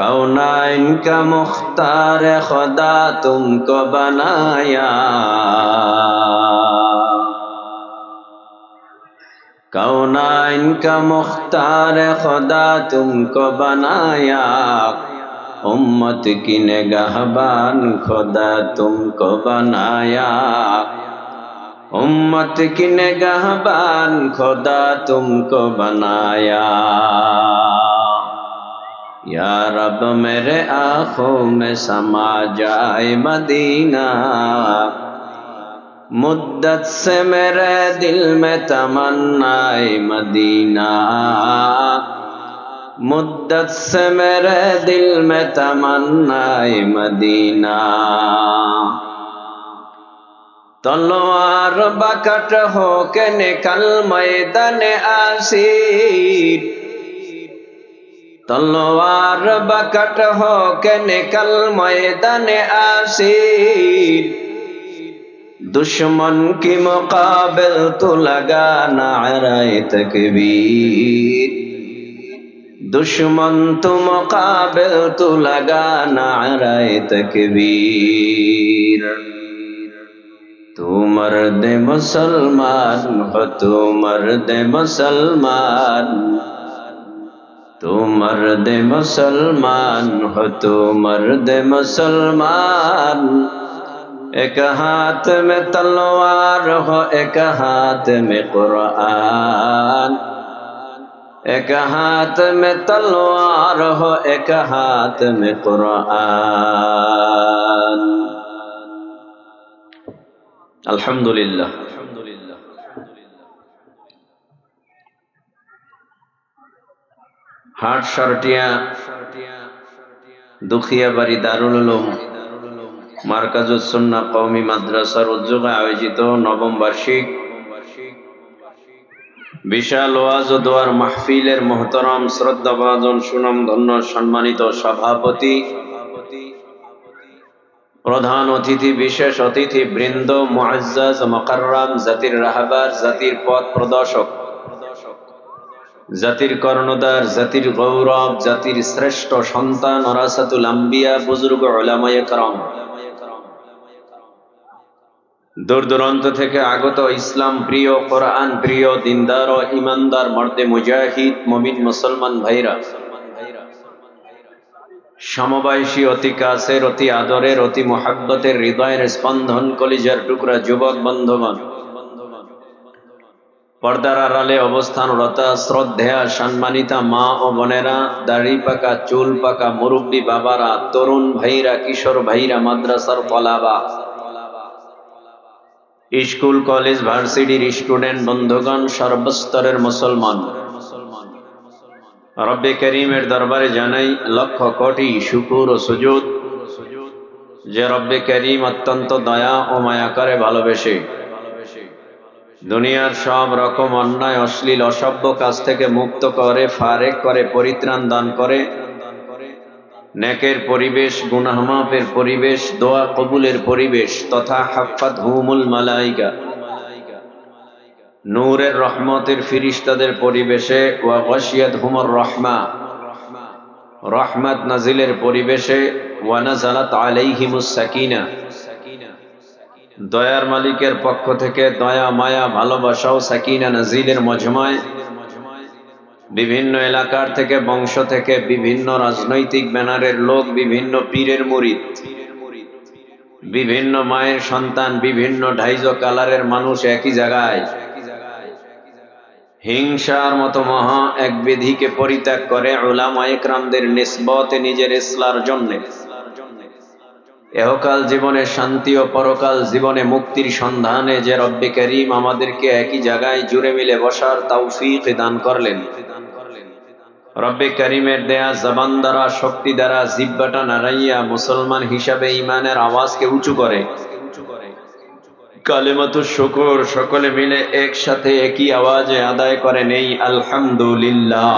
کونا ان کا مختار خدا تم کو بنایا کونا ان کا مختار خدا تم کو بنایا امت کی نگہبان خدا تم کو بنایا امت کی نگہبان خدا تم کو بنایا یا رب میرے آنکھوں میں سما جائے مدینہ مدت سے میرے دل میں تمنائے مدینہ مدت سے میرے دل میں تمنائے مدینہ تلوار بکٹ ہو کے نکل میدان آسیر তলোয়ার বাকট হো কেনে কাল ময়দানে আসির দুশ্মন কি মোকাবেল তো লাগা নারায় তকবীর। দুশ্মন তো মোকাবেল তো লাগা নারায় তকবীর। تو مرد مسلمان ہو تو مرد مسلمان তোমার দে মুসলমান হো তোমার দে মুসলমান এক হাত মে তলোয়ার হো এক হাত মে কুরআন এক হাত মে তলোয়ার হো এক হাত মে কুরআন আলহামদুলিল্লাহ হাট সারটিয়া, দুখিয়া বাড়ি দারুল উলুম মার্কাজুসন্না কওমি মাদ্রাসার উদ্যোগে আয়োজিত নবম বার্ষিক বিশাল ওয়াজ ও দোয়ার মাহফিলের মোহতরম শ্রদ্ধাভাজন সুনাম ধন্য সম্মানিত সভাপতি, প্রধান অতিথি, বিশেষ অতিথি বৃন্দ, মুআজ্জাজ, মকাররাম, জাতির রাহাবার, জাতির পথ প্রদর্শক জাতির কর্ণদার জাতির গৌরব, জাতির শ্রেষ্ঠ সন্তান অরাসাতুল আম্বিয়া, বুজুর্গ ওলামায় করম। দূর দূরান্ত থেকে আগত ইসলাম প্রিয়, কোরআন প্রিয়, দিনদার ও ইমানদার মর্দে মুজাহিদ, মমিন, মুসলমান ভাইরা। সমবয়সী, অতি কাছের, অতি আদরের, অতি মহাব্বতের হৃদয়ের স্পন্দন কলিজার টুকরা যুবক বন্ধবান পর্দার আড়ালে অবস্থানরতা, শ্রদ্ধেয়া, সম্মানিতা মা ও বোনেরা, দাড়ি পাকা, চুল পাকা মুরব্বী বাবারা, তরুণ ভাইরা, কিশোর ভাইরা, মাদ্রাসার তলাবা স্কুল, কলেজ, ভার্সিটির স্টুডেন্ট, বন্ধুগণ, সর্বস্তরের মুসলমান। রব্বে করিমের দরবারে জানাই লক্ষ কোটি শুকুর ও সুজুদ, যে রব্বে করিম অত্যন্ত দয়া ও মায়া করে ভালোবেসে। দুনিয়ার সব রকম অন্যায়, অশ্লীল, অসভ্য কাজ থেকে মুক্ত করে, ফারেক করে, পরিত্রাণ দান করে। নেকের পরিবেশ গুনাহমাপের পরিবেশ, দোয়া কবুলের পরিবেশ, তথা হাফাত হুমুল মালাইকা। নূরের রহমতের ফিরিস্তাদের পরিবেশে, ওয়া গশিয়াত হুমর রহমা। রহমত নাজিলের পরিবেশে ওয়ানাজালাত আলাইহিমুস সাকিনা। দয়ার মালিকের পক্ষ থেকে দয়া, মায়া ভালোবাসা ও সাকিনা নাজিলের মজমায়। বিভিন্ন এলাকার থেকে, বংশ থেকে বিভিন্ন রাজনৈতিক ব্যানারের লোক, বিভিন্ন পীরের মুরিদ বিভিন্ন মায়ের সন্তান, বিভিন্ন ঢাইজ কালারের মানুষ একই জায়গায়। হিংসার মতো মহা এক বিধিকে পরিত্যাগ করে ওলামা একরামদের নিসবতে নিজের ইসলার জন্যে। এহকাল জীবনে শান্তি ও পরকাল জীবনে মুক্তির সন্ধানে যে রব্বে করিম আমাদেরকে একই জায়গায় জুড়ে মিলে বসার তৌফিক দান করলেন। রব্বে করিমের দেয়া জবান দ্বারা, শক্তি দ্বারা জিব্বাটা নাড়াইয়া মুসলমান হিসাবে ইমানের আওয়াজকে উঁচু করে। কালেমাতু শুকুর, সকলে মিলে একসাথে একই আওয়াজে আদায় করে নেই আলহামদুলিল্লাহ।